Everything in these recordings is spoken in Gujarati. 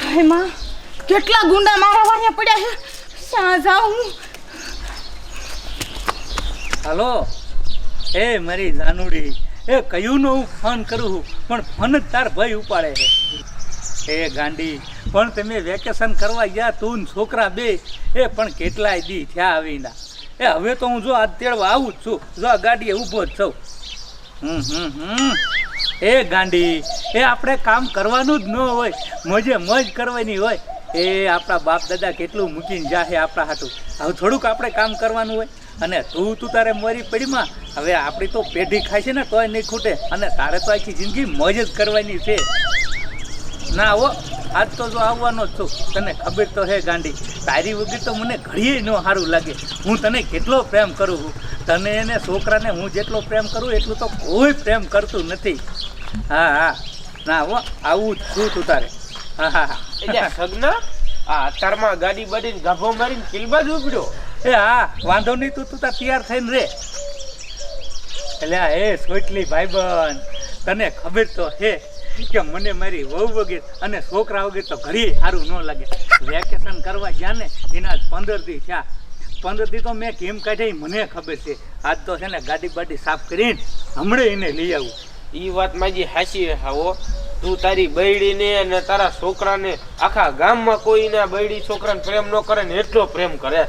હાયમાં કેટલા ગુંડા મારા વાળ્યા પડ્યા છે? શા જાઉં હાલો. એ મારી જાનુડી. એ કયું નો હું ફોન કરું પણ ફોન જ તાર ભાઈ ઉપાડે છે. એ ગાંડી પણ તમે વેકેશન કરવા ગયા તું ને છોકરા બે એ પણ કેટલાય દી થયા આવીના. એ, હવે તો હું જો આ તેડવા આવું જ છું. જો આ ગાડીએ ઊભો જ છું. હમ હમ એ ગાંડી, એ આપણે કામ કરવાનું જ ન હોય. મજે મજ કરવાની હોય. એ આપણા બાપ દાદા કેટલું મૂકીને જાહે આપણા હાટું. હવે થોડુંક આપણે કામ કરવાનું હોય. અને તું તું તારે મોરી પડીમાં. હવે આપણી તો પેઢી ખાય છે ને, તોય નહીં ખૂટે. અને તારે તો આખી જિંદગી મોજ જ કરવાની છે. ના હો આજ તો જો આવવાનો જ છું. તને ખબર તો હે ગાંડી તારી વગર તો મને ઘડીએ ન સારું લાગે. હું તને કેટલો પ્રેમ કરું છું. તને એને છોકરાને હું જેટલો પ્રેમ કરું એટલું તો કોઈ પ્રેમ કરતું નથી. હા હા. ના હો આવું જ છું તું તારે. હા હા હા. સગના? આ અત્યારમાં ગાડી બાડીને ગાભો મારીને કિલબા જ ઉપડ્યો? એ હા વાંધો નહીં તું તું તાર તૈયાર થઈને રે. એટલે આ એ સોટલી ભાઈબંધ તને ખબર તો હે. કે મને મારી વહુ વગર અને છોકરા વગર તો ઘરે સારું ન લાગે. વેકેશન કરવા ગયા ને એના પંદર દી થયા. પંદર દી તો મેં કેમ કાઢે મને ખબર છે. આજ તો છે ને ગાડી બાડી સાફ કરીને હમણાં એને લઈ આવું. એ વાત માજી હાસી હાવો તું તારી બૈડીને અને તારા છોકરાને આખા ગામમાં કોઈના બૈડી છોકરાને પ્રેમ ન કરે ને એટલો પ્રેમ કરે.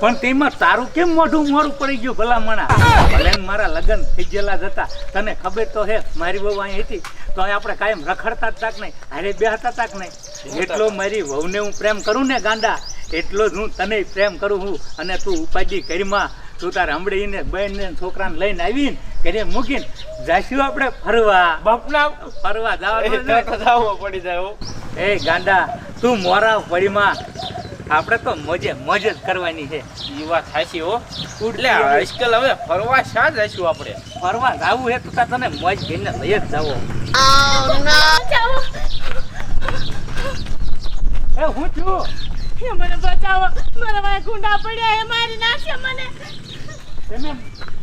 પણ તેમાં તારું કેમ મોઢું મોરું પડી ગયું ભલામણા ભલે મારા લગ્ન થઈ ગયેલા હતા. તને ખબર તો હે મારી વહુ અહીં હતી. તો આપણે કાયમ રખડતા જ તાક નહીં હારે બેહતા તાક નહીં. એટલો મારી વહુને હું પ્રેમ કરું ને ગાંડા એટલો જ હું તને પ્રેમ કરું હું. અને તું ઉપાધિ કરીમાં તું તારે હમડીને બહેનને છોકરાને લઈને આવીને ઘરે મૂકીને જાશું આપણે ફરવા. બાપના? ફરવા જવાનું પડી જાય. એ ગાંડા તું મોરા પડીમાં આપણે તો મજે મજ જ કરવાની છે. યુવા વાત હાસી હો. એટલે આજકાલ હવે ફરવા શા જઈશું આપણે? ફરવા જાવું હે તો તને મજ ભીને લઈ જ જાવો. એ હું છું? એ મને બચાવો. મારા વાળા ગુંડા પડ્યા એ મારી નાખે મને. તમે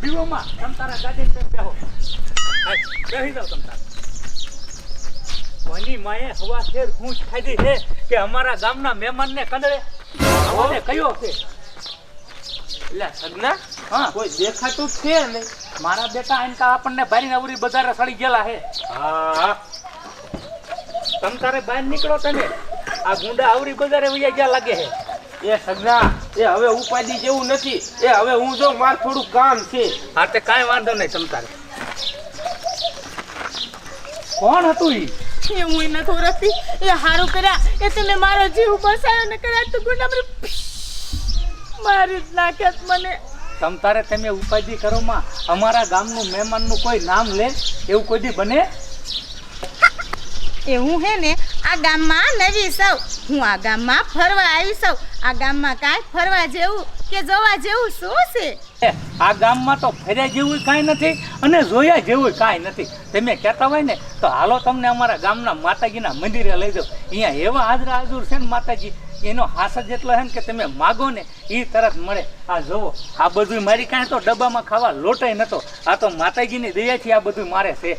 દીવોમાં તમ તારા ગાડી પર બેહો. બેહી જાઓ તમ તાર. મની માએ હવા શેર હું ખાધી છે કે અમારા ગામના મહેમાનને કંદડે અમને કયો? છે એટલે સગના? હા. કોઈ દેખાતું છે નહીં. મારા બેટા આનકા આપણને બારીને અવરી બજારે સડી ગયેલા હે. હા. તમ તારે બહાર નીકળો તમે આ ગુંડા આવરી બજારે વયા ગયા લાગે હે. એ સગના એ હવે ઉપાધિ જેવું નથી. એ હવે હું જો માર થોડું કામ છે. હા તે કાંઈ વાંધો નહીં તમ તારે. કોણ હતું ઈ? એ હું એને રસી એ હારું કર્યા. એ તમે મારો જીવ બસાયો ને કર્યા તો ગુંડા મને મારી જ નાખ્યાત મને. તમ તારે તમે ઉપાધિ કરો માં. અમારા ગામનું મહેમાનનું કોઈ નામ લે એવું કોઈ દી બને? એ હું ને આ ગામમાં નવી સૌ. હું આ ગામમાં ફરવા આવી સૌ. આ ગામમાં કાંઈ ફરવા જેવું કે જોવા જેવું શું છે? આ ગામમાં તો ફર્યા જેવું કાંઈ નથી અને જોયા જેવું કાંઈ નથી. તમે કહેતા હોય ને તો હાલો તમને અમારા ગામના માતાજીના મંદિરે લઈ જાઓ અહીંયા એવા હાજરા હાજર છે ને માતાજી એનો હાસ જ એટલો છે ને કે તમે માગો ને એ તરત મળે. આ જોવો આ બધું મારી કાંઈ તો ડબ્બામાં ખાવા લોટાઈ નતો. આ તો માતાજીની દયાથી આ બધું મારે છે.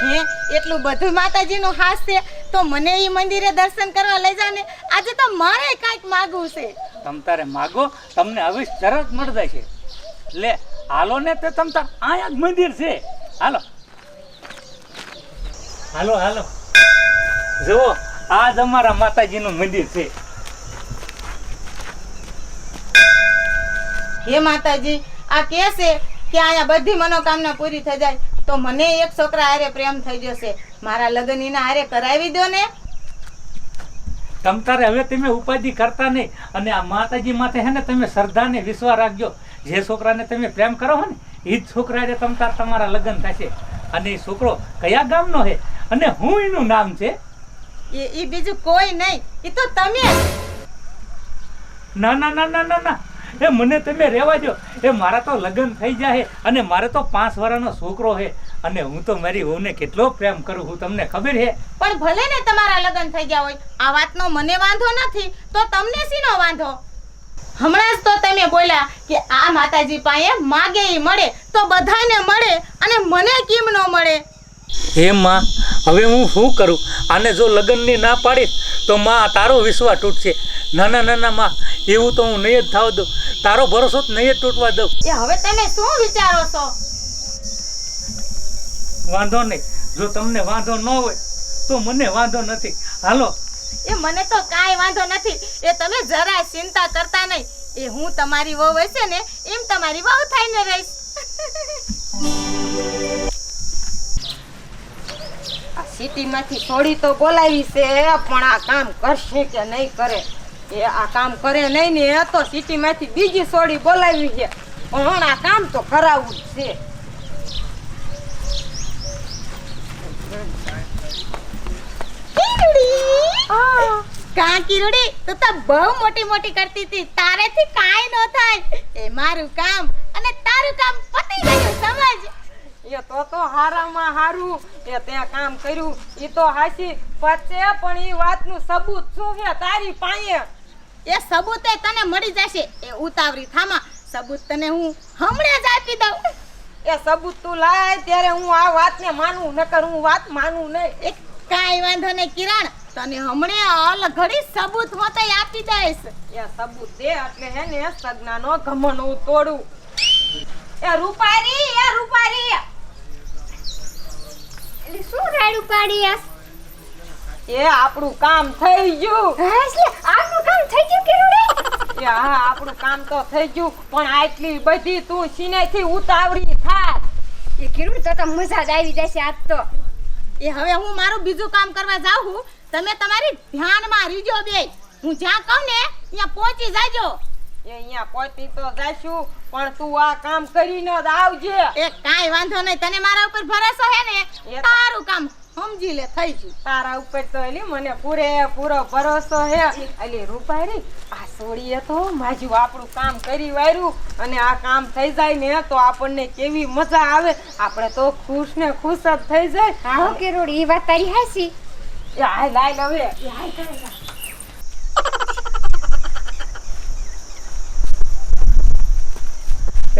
હે એટલું બધું માતાજીનો હાસ છે? તો મને એ મંદિરે દર્શન કરવા લઈ જાને. આજે તો મારે કાંઈક માગવું છે. તમ તારે માગો તમને હવે તરત મળી જાય છે. લે હાલો ને તે તમ તાર અહીંયા જ મંદિર છે. હાલો. હાલો હાલો. જુઓ આ જ અમારા માતાજીનું મંદિર છે. હે માતાજી આ કે છે કે અહીંયા બધી મનોકામના પૂરી થઈ જાય? તો મને એક છોકરા હારે પ્રેમ થઈ જશે. મારા લગ્ન એના હારે કરાવી દો ને. તમ તારે હવે તમે ઉપાધિ કરતા નહીં. અને આ માતાજી માથે હે ને તમે શ્રદ્ધા ને વિશ્વાસ રાખજો. જે છોકરાને તમે પ્રેમ કરો હો ને એ જ છોકરા જે તમતા તમારા લગ્ન થશે. અને એ છોકરો કયા ગામનો છે અને હું એનું નામ છે? એ એ બીજું કોઈ નહીં એ તો તમે. ના ના ના ના ના ના. એ મને તમે રહેવા દો એ મારા તો લગ્ન થઈ જાય અને મારે તો પાંચ વર્ષનો છોકરો છે અને હું તો મારી વહુને કેટલો પ્રેમ કરું હું તમને ખબર છે પણ ભલે ને તમારા લગ્ન થઈ ગયા હોય આ વાતનો મને વાંધો નથી તો તમને શીનો વાંધો? હમણાં જ તો તમે બોલ્યા કે આ માતાજી પાસે માગે એ મળે તો બધાને મળે અને મને કેમ ન મળે? હે માં હવે હું શું કરું? આને જો લગ્નની ના પાડીશ તો માં તારો વિશ્વાસ તૂટશે. નાના નાના ના ના માં એવું તો હું નહીં જ થાવ દઉં. તારો ભરોસો જ નહીં જ તૂટવા દઉં. એ હવે તમે શું વિચારો છો? વાંધો નહીં. જો તમને વાંધો ન હોય તો મને વાંધો નથી. હાલો એ મને તો કાંઈ વાંધો નથી. એ તમે જરાય ચિંતા કરતા નહીં. એ હું તમારી વહુ હશે ને, એમ તમારી વહુ થઈને રહીશ. સિટીમાંથી થોડી તો બોલાવી છે, પણ આ કામ કરશે કે નહીં કરે? એ આ કામ કરે નહીં ને તો સિટીમાંથી બીજી સોડી બોલાવી છે. પણ આ કામ તો કરાવવું જ છે. કા કિરુડી તું તો બહુ મોટી મોટી કરતી હતી. તારેથી કાંઈ ન થાય. એ મારું કામ. અને તારું કામ પતી ગયું સમજ? એ તો તો હારામાં હારું. એ ત્યાં કામ કર્યું. એ તો હાસી પચે પણ એ વાતનું સબૂત શું છે તારી પાસે? એ સબૂત એ તને મળી જશે. એ ઉતાવળી થામા. સબૂત તને હું હમણાં જ આપી દઉં. એ સબૂત તું લાય ત્યારે હું આ વાતને માનું નકર હું વાત માનું નહીં. એ કાંઈ વાંધો નહીં કિરણ તને હમણે અલ ઘડી સબૂત હોતે આપી દઈશ. એ સબૂત દે એટલે હે ને સગનાનો ઘમંડ હું તોડું. એ રૂપારી એ રૂપારી. એટલે શું રાડું પાડી એ આપણું કામ થઈ ગયું. હા એટલે આપણું કામ થઈ ગયું કે રે હા આપણું કામ તો થઈ ગયું પણ આટલી બધી તું સિનેથી ઉતાવળી થાત. એ કીધું તો તો મજા જ આવી જશે આજ તો. એ હવે હું મારું બીજું કામ કરવા જાઉં છું. તમે તમારી ધ્યાનમાં રીજો બે. હું જ્યાં કહું ને ત્યાં પહોંચી જાજો. એ અહીંયા પહોંચી તો જાશું પણ તું આ કામ કરીને જ આવજે. એ કાઈ વાંધો નહીં તને મારા ઉપર ભરોસો હે ને? તારું કામ સમજી લે થઈ ગયું. તારા ઉપર તો એલી મને પૂરેપૂરો ભરોસો હે. એલી રૂપારી આ સોળીએ તો માજુ આપણું કામ કરી વાર્યું અને આ કામ થઈ જાય ને તો આપણને કેવી મજા આવે. આપણે તો ખુશ ને ખુશ જ થઈ જાય. હા કે રોડ એ વાત તારી હાસી એ હાય લાય હવે. એ હાય કરે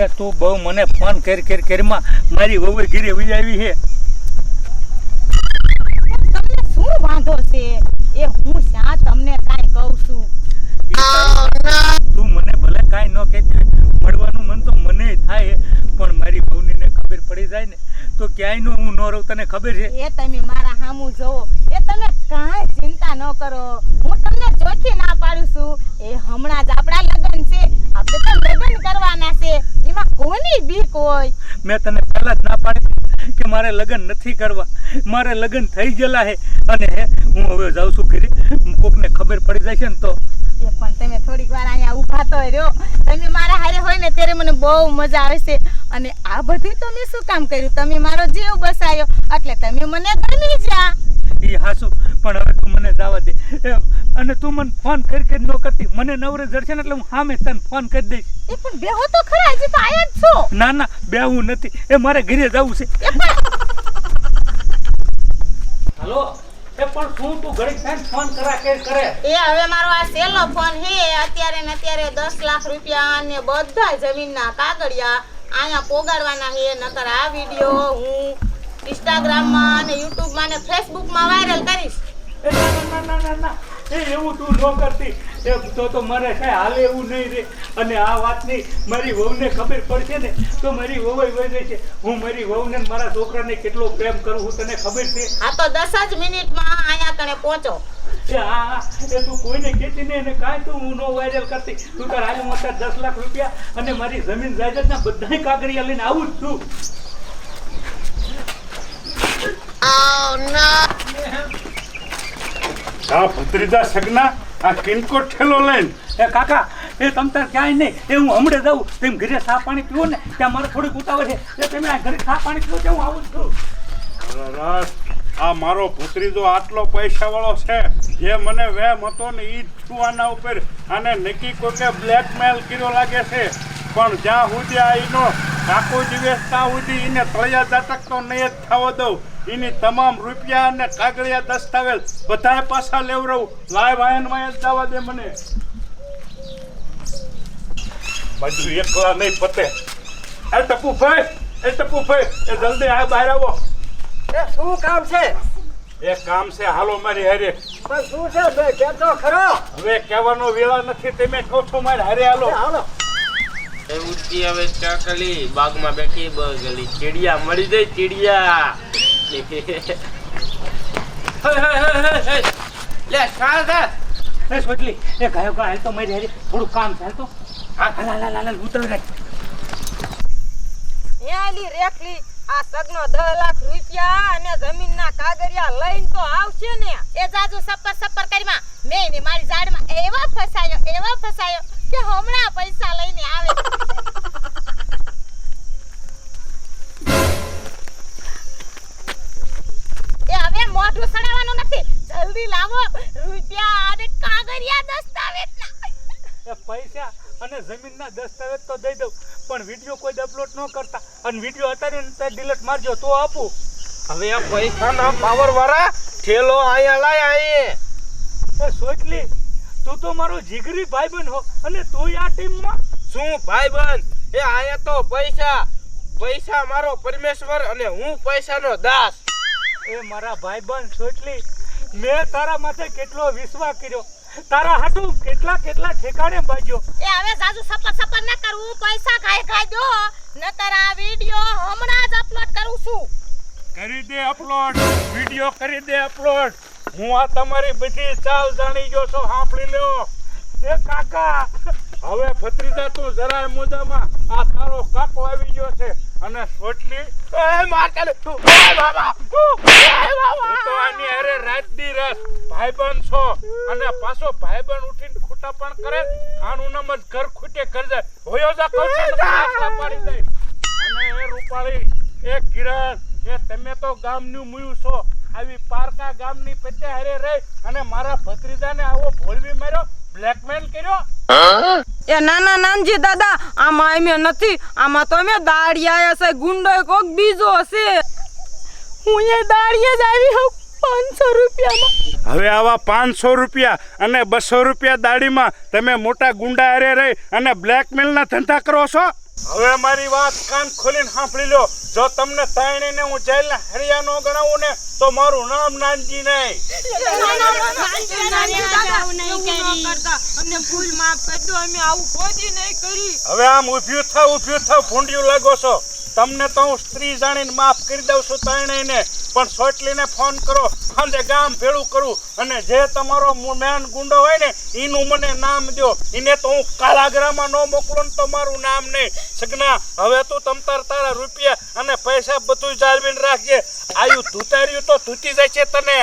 એ તું બહુ મને ફોન કરી કરી કરીમાં મારી વહુ ઘીરે વિજાવી આવી છે તમને શું વાંધો છે એ હું શા તમને કાંઈ કહું છું. તું મને ભલે કાંઈ ન કહેતી મળવાનું મન તો મને થાય. પણ મારી વહુની ને ખબર પડી જાય ને તો ક્યાંયનું હું ન રહું તને ખબર છે? એ તમે મારા હામું જોવો એ તમે કાંઈ ચિંતા ન કરો. હું તમને ચોખ્ખી ના પાડું છું. એ હમણાં જ આપણા લગ્ન છે. આપણે તો લગ્ન કરવાના છે. એમાં કોની બીક હોય? મેં તને પહેલા જ ના પાડી કે મારે લગ્ન નથી કરવા. મારે લગ્ન થઈ ગયેલા છે. અને હે હવે જાઉં છું ઘરે. કોકને ખબર પડી જાય છે ને તો. એ પણ તમે થોડીક વાર અહીંયા ઊભા તો રહ્યો. તમે મારા હારે હોય ને ત્યારે મને બહુ મજા આવે છે. અને આ બધું તો મેં શું કામ કર્યું? તમે મારો જીવ બસાયો. એટલે તમે મને ગમી જા એ હાસું. પણ હવે તું મને દાવા દે. અને તું મને ફોન કરી કરી ન કરતી. મને નવરે જડશે ને એટલે હું સામે તને ફોન કરી દઈશ. એ પણ બેહો તો ખરા હજી તો આયા જ છો. ના ના બેહવું નથી. એ મારે ઘરે જવું છે. એ પણ હાલો? એ પણ શું તું ઘડી થાય ફોન કરા કે કરે. એ હવે મારો આ સેલો ફોન હે અત્યારે ને અત્યારે દસ લાખ રૂપિયા અને બધા જમીનના કાગળિયા આયા પોગાડવાના હે નકર આ વીડિયો હું ઇન્સ્ટાગ્રામમાં અને યુટ્યુબમાં ને ફેસબુકમાં વાયરલ કરીશ. ના ના ના ના. એ એવું તું ન કરતી. એ તો તો મારે કઈ હાલે એવું નહીં રે. અને આ વાતની મારી વહુને ખબર પડશે ને તો મારી વહુ વહી જાય છે હું મારી વહુને મારા છોકરાને કેટલો પ્રેમ કરું હું તને ખબર છે? આ તો દસ જ મિનિટમાં અહીંયા તને પહોંચો. તું કોઈને કહેતી નહીં અને કાંઈ તું હું નો વાયરલ કરતી. તું તાર હાલ મોટા દસ લાખ રૂપિયા અને મારી જમીન જાયદાદના બધાય કાગળિયા લઈને આવું જ છું. આ ભત્રીજા સગના, આ કિનકો ઠેલો લઈને. એ કાકા, એ તમ તાર ક્યાંય નહીં. એ હું હમણાં જાઉં, તેમ ઘરે સા પાણી પીવો ને, ત્યાં મારે થોડીક ઉતાવળ છે. એ તમે આ ઘરે સા પાણી પીવો હું આવું છું? આ મારો ભત્રીજો આટલો પૈસા વાળો છે. જે મને વેમ હતો ને એ જ છું આના ઉપર. આને નક્કી કોકે બ્લેકમેલ કર્યો લાગે છે. પણ જ્યાં સુધી આ એનો આખો દિવસ ત્યાં સુધી એને તળિયા દાટક તો નહીં જ થવા દઉં. એની તમામ રૂપિયા અને કાગળિયા દસ્તાવેજ બધાએ પાછા લેવડાવું આયન વાયન જ જવા દે મને. બધું એકલા નહીં પતે. એ ટપુભાઈ એ ટપુભાઈ એ જલ્દી આ બહાર આવો. એ શું કામ છે? એ કામ છે હાલો મારી હારે. પણ શું છે બે કેતો ખરો? હવે કહેવાનો વેળા નથી તમે કહો છો મારી હારે હાલો. હાલો. એ ઉડતી હવે ચાકલી બાગમાં બેઠી બગલી ચીડિયા મળી જાય ચીડિયા. લે શા છે એ સોટલી એ ગાયો ગા હાલ તો મરી હારે થોડું કામ ચાલ તો. હા. હાલ હાલ હાલ ઉતર રે યાલી રેખલી આ સગનો દસ લાખ રૂપિયા અને જમીનના કાગરિયા લઈને તો આવશે ને. એ જાજુ સપર સપર કરીમાં. મેં ને મારી જાડમાં એવા ફસાયો એવા ફસાયો. કે હમણાં પૈસા લઈને આવે. એ હવે મોઢું સડાવવાનું નથી. જલ્દી લાવો. રૂપિયા અને કાગળિયા દસ્તાવેજના એ પૈસા અને જમીનના દસ્તાવેજ તો દઈ દઉં પણ વીડિયો કોઈ અપલોડ ન કરતા. અને વીડિયો અત્યારે ડિલીટ મારજો તો આપું. હવે આ પૈસાના પાવર વાળા ઠેલો આયા લાય આયે એ સોટલી તું તો મારો જીગરી ભાઈબંધ હો અને તું આ ટીમમાં? શું ભાઈબંધ? એ આયા તો પૈસા. પૈસા મારો પરમેશ્વર અને હું પૈસાનો દાસ. એ મારા ભાઈબંધ સોટલી મેં તારા માથે કેટલો વિશ્વાસ કર્યો. તારા હાટુ કેટલા કેટલા ઠેકાણે બાજ્યો એ હવે સાજુ સપર સપર ન કરવું પૈસા ખાઈ ખાઈ દો. નતર આ વિડિયો હમણાં જ અપલોડ કરું છું. કરી દે અપલોડ વિડિયો કરી દે અપલોડ હું આ તમારી બધી ચાલ જાણી ગયો છો સાંભળી લ્યો. એ કાકા હવે ભત્રીજા તું જરાય મોજામાં આ તારો કાકો આવી ગયો છે અને સોટલી એ માતા તું. એ બાબા તો. આની અરે રાત દી રસ ભાઈબંધ છો અને પાછો ભાઈબંધ ઉઠીને ખૂટા પણ કરે આનું નામ જ ઘર ખૂટે ઘર જાય. હોયો જા કહું છું પાડી દે અને એ રૂપાળી એ કિરણ એ તમે તો ગામનું મુયું છો. આવી પારકા ગામની પેટે હરે રહી અને મારા ભત્રીજાને આવો ભોળવી માર્યો બ્લેકમેલ કર્યો. એ નાના નાનજી દાદા આમાં અમે નથી આમાં તો અમે દાડિયા છે ગુંડો કોક બીજો હશે. હું એ દાડિયા જ આવી હું પાંચસો રૂપિયામાં. હવે આવા પાંચસો રૂપિયા અને બસો રૂપિયા દાડીમાં તમે મોટા ગુંડા હરે રહી અને બ્લેકમેલના ધંધા કરો છો? હવે મારી વાત કાન ખોલીને સાંભળી લો. જો તમને તાણીને હું જેલના હરિયા નો ગણાવું ને તો મારું નામ નાનજી નહીં. હવે આમ ઊભ્યું થાવ ઉભ્યું થાવ ભૂંડિયું લાગો છો. તમને તો હું સ્ત્રી જાણીને માફ કરી દઉં છું તાણીને પણ સોટલીને ફોન કરો, સાંજે ગામ ભેળું કરું અને જે તમારો મેન ગુંડો હોય ને એનું મને નામ દો એને તો હું કાલાગ્રામાં ન મોકલું ને તો મારું નામ નહીં. સગના, હવે તું તમતાર તારા રૂપિયા અને પૈસા બધું જાળવીને રાખજે. આયુ ધૂતાર્યું તો ધૂતી જાય છે તને.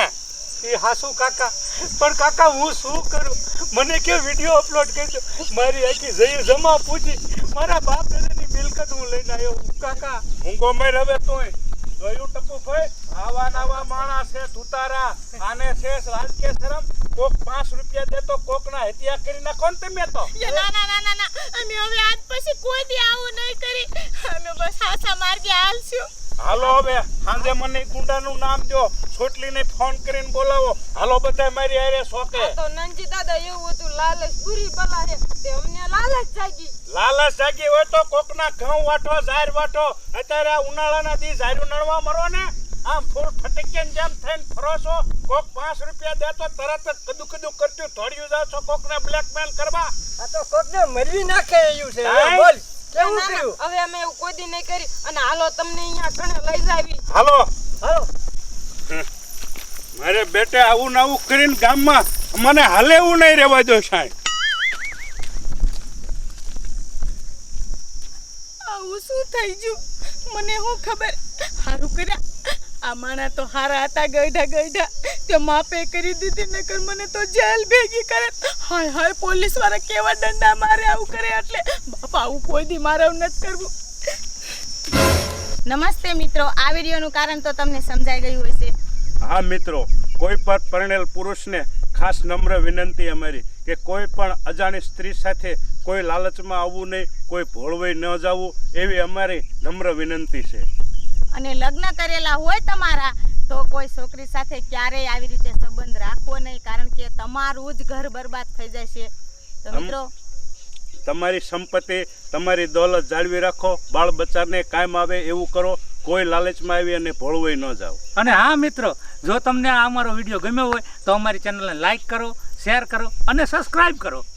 એ હાસુ કાકા, પણ કાકા હું શું કરું? મને કે વીડિયો અપલોડ કરજો? મારી આખી જઈ જમા પૂછી મારા બાપ દાદાની મિલકત હું લઈને આવ્યો કાકા હું ગોમેર હવે તોય. જોયું ટપુ ભાઈ આવા નવા માણસ છે ધુતારા આને છે રાજકીય શરમ કોક પાંચ રૂપિયા દે તો કોક ના હત્યા કરી નાખો ને તમે તો. ના ના ના ના ના. અમે હવે આજ પછી કોઈ દી આવું નહીં કરી. અમે બસ હાસા માર્ગે હાલશું. હાલો હવે સાંજે મને ગુંડાનું નામ દો છોટલીને ફોન કરીને બોલાવો. હાલો બધા મારી હારે સોતે તો નંજી દાદા એવું હતું લાલચ બુરી બલા છે તે અમને લાલચ જાગી. લાલચ જાગી હોય તો કોકના ઘઉં વાટો ઝાર વાટો. અત્યારે આ ઉનાળાના દી ઝારું નડવા મરો ને. આમ ફૂલ ફટકીને જેમ થઈને ફરો છો કોક પાંચ રૂપિયા દે તો તરત જ કદું કદું કરતું ધોડ્યું જાવ છો કોકને બ્લેકમેલ કરવા. આ તો કોકને મરવી નાખે એવું છે. બોલ. ના, કર્યું હવે અમે એવું કોઈ દી નહીં કરી. અને હાલો તમને અહીંયા કણે લઈ જાવી. હાલો. હાલો. મારે બેટે આવું ને આવું કરીને ગામમાં મને હાલે એવું નહીં રહેવા દો સાહેબ. આવું શું થઈ ગયું? મને શું ખબર? સારું કર્યા. આ માણા તો હારા હતા ગઈઢા ગઈઢા તે માપે કરી દીધી નકર મને તો જેલ ભેગી કરે. હાય હાય પોલીસવાળા કેવા દંડા મારે આવું કરે એટલે? બાપા આવું કોઈ દી મારે આવું નથી કરવું. નમસ્તે મિત્રો આ વિડીયોનું કારણ તો તમને સમજાઈ ગયું હશે. હા મિત્રો કોઈ પણ પરણેલ પુરુષને ખાસ નમ્ર વિનંતી અમારી કે કોઈ પણ અજાણી સ્ત્રી સાથે કોઈ લાલચમાં આવવું નહીં કોઈ ભોળવાઈ ન જવું એવી અમારી નમ્ર વિનંતી છે. અને લગ્ન કરેલા હોય તમારા તો કોઈ છોકરી સાથે ક્યારેય આવી રીતે સંબંધ રાખવો નહીં કારણ કે તમારું જ ઘર બરબાદ થઈ જશે. તો મિત્રો તમારી સંપત્તિ તમારી દોલત જાળવી રાખો બાળ બચ્ચાને કાયમ આવે એવું કરો કોઈ લાલચમાં આવી અને ભોળવાઈ ન જાઓ. અને હા મિત્રો જો તમને આ અમારો વીડિયો ગમ્યો હોય તો અમારી ચેનલને લાઈક કરો શેર કરો અને સબસ્ક્રાઈબ કરો.